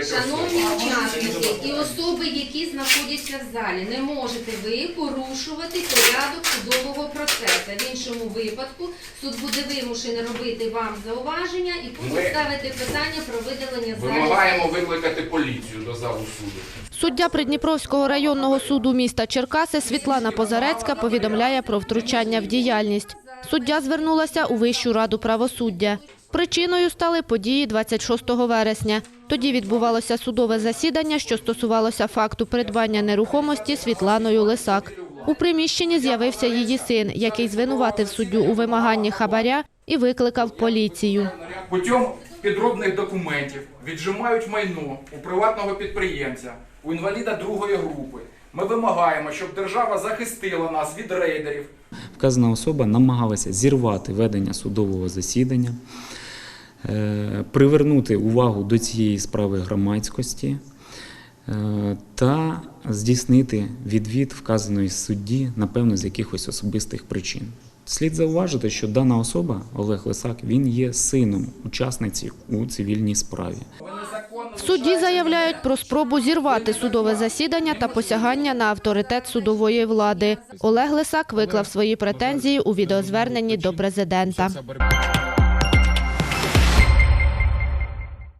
Шановні учасники і особи, які знаходяться в залі, не можете ви порушувати порядок судового процесу. В іншому випадку суд буде вимушений робити вам зауваження і потім Ми ставити питання про видалення з залі. Вимагаємо викликати поліцію до залу суду. Суддя Придніпровського районного суду міста Черкаси Світлана Позарецька повідомляє про втручання в діяльність. Суддя звернулася у Вищу раду правосуддя. Причиною стали події 26 вересня. Тоді відбувалося судове засідання, що стосувалося факту придбання нерухомості Світланою Лисак. У приміщенні з'явився її син, який звинуватив суддю у вимаганні хабаря і викликав поліцію. Путем підробних документів віджимають майно у приватного підприємця, у інваліда другої групи. Ми вимагаємо, щоб держава захистила нас від рейдерів, Вказана особа намагалася зірвати ведення судового засідання, привернути увагу до цієї справи громадськості е, та здійснити відвід вказаної судді, напевно, з якихось особистих причин. Слід зауважити, що дана особа, Олег Лисак, він є сином учасниці у цивільній справі. В суді заявляють про спробу зірвати судове засідання та посягання на авторитет судової влади. Олег Лисак виклав свої претензії у відеозверненні до президента.